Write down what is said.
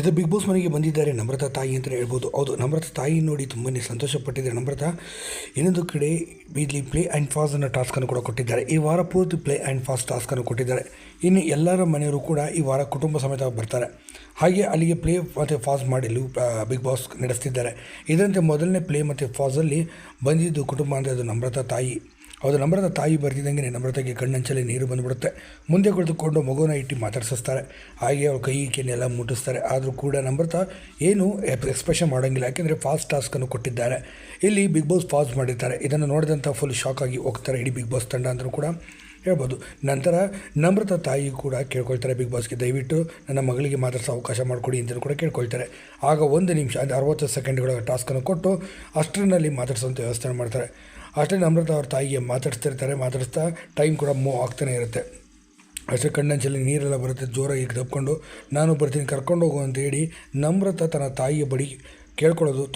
ಇದು big boss ಮನೆಗೆ ಬಂದಿದ್ದಾರೆ. ನಮ್ರತಾ ತಾಯಿ ಅಂತ ಹೇಳ್ಬೋದು. ಹೌದು, ನಮ್ರತಾ ತಾಯಿ ನೋಡಿ ತುಂಬಾ ಸಂತೋಷಪಟ್ಟಿದ್ದಾರೆ. ನಮ್ರತಾ ಇನ್ನೊಂದು ಕಡೆ ಇಲ್ಲಿ ಪ್ಲೇ ಆ್ಯಂಡ್ ಫಾಸ್ ಅನ್ನೋ ಟಾಸ್ಕನ್ನು ಕೂಡ ಕೊಟ್ಟಿದ್ದಾರೆ. ಈ ವಾರ ಪೂರ್ತಿ ಪ್ಲೇ ಆ್ಯಂಡ್ ಫಾಸ್ ಟಾಸ್ಕನ್ನು ಕೊಟ್ಟಿದ್ದಾರೆ. ಇನ್ನು ಎಲ್ಲರ ಮನೆಯವರು ಕೂಡ ಈ ವಾರ ಕುಟುಂಬ ಸಮೇತ ಬರ್ತಾರೆ. ಹಾಗೆ ಅಲ್ಲಿಗೆ ಪ್ಲೇ ಮತ್ತು ಫಾಸ್ ಮಾಡಲು ಬಿಗ್ ಬಾಸ್ ನಡೆಸ್ತಿದ್ದಾರೆ. ಇದರಂತೆ ಮೊದಲನೇ ಪ್ಲೇ ಮತ್ತು ಫಾಸಲ್ಲಿ ಬಂದಿದ್ದು ಕುಟುಂಬ ಅಂದರೆ ಅದು ನಮ್ರತಾ ತಾಯಿ. ಹೌದು, ನಮ್ರತ ತಾಯಿ ಬರ್ತಿದ್ದಂಗೆ ನಮ್ರತೆಗೆ ಕಣ್ಣಂಚಲ್ಲಿ ನೀರು ಬಂದುಬಿಡುತ್ತೆ. ಮುಂದೆ ಕುಳಿತುಕೊಂಡು ಮಗುನ ಇಟ್ಟು ಮಾತಾಡಿಸ್ತಾರೆ ಹಾಗೆ ಅವ್ರ ಕೈ ಕೆನ್ನೆಲ್ಲ ಮುಟ್ಟಿಸ್ತಾರೆ. ಆದರೂ ಕೂಡ ನಮ್ರತ ಏನು ಎಕ್ಸ್ಪ್ರೆಷನ್ ಮಾಡೋಂಗಿಲ್ಲ. ಯಾಕೆಂದರೆ ಫಾಸ್ಟ್ ಟಾಸ್ಕನ್ನು ಕೊಟ್ಟಿದ್ದಾರೆ. ಇಲ್ಲಿ ಬಿಗ್ ಬಾಸ್ ಪಾಸ್ ಮಾಡಿರ್ತಾರೆ. ಇದನ್ನು ನೋಡಿದಂಥ ಫುಲ್ ಶಾಕ್ ಆಗಿ ಹೋಗ್ತಾರೆ ಇಡೀ ಬಿಗ್ ಬಾಸ್ ತಂಡ ಅಂದರೂ ಕೂಡ. ಹೇಳ್ಬೋದು. ನಂತರ ನಮ್ರತ ತಾಯಿ ಕೂಡ ಕೇಳ್ಕೊಳ್ತಾರೆ ಬಿಗ್ ಬಾಸ್ಗೆ. ದಯವಿಟ್ಟು ನನ್ನ ಮಗಳಿಗೆ ಮಾತಾಡಿಸೋ ಅವಕಾಶ ಮಾಡಿಕೊಡಿ ಅಂತಲೂ ಕೂಡ ಕೇಳ್ಕೊಳ್ತಾರೆ. ಆಗ ಒಂದು ನಿಮಿಷ ಅಂದರೆ ಅರವತ್ತು ಸೆಕೆಂಡ್ಗಳ ಟಾಸ್ಕನ್ನು ಕೊಟ್ಟು ಅಷ್ಟರಲ್ಲಿ ಮಾತಾಡಿಸೋಂಥ ವ್ಯವಸ್ಥೆ ಮಾಡ್ತಾರೆ. ಅಷ್ಟೇ ನಮ್ರತ ಅವ್ರ ತಾಯಿಗೆ ಮಾತಾಡಿಸ್ತಿರ್ತಾರೆ, ಮಾತಾಡಿಸ್ತಾ ಟೈಮ್ ಕೂಡ ಮೂವ್ ಆಗ್ತಾನೆ ಇರುತ್ತೆ. ಅಷ್ಟೇ ಕಣ್ಣಂಚಲ್ಲಿ ನೀರೆಲ್ಲ ಬರುತ್ತೆ, ಜೋರಾಗಿ ದಬ್ಕೊಂಡು, ನಾನು ಬರ್ತೀನಿ, ಕರ್ಕೊಂಡು ಹೋಗು ಅಂತ ಹೇಳಿ ನಮ್ರತ ತನ್ನ ತಾಯಿಯ ಬಳಿ ಕೇಳ್ಕೊಳ್ಳೋದು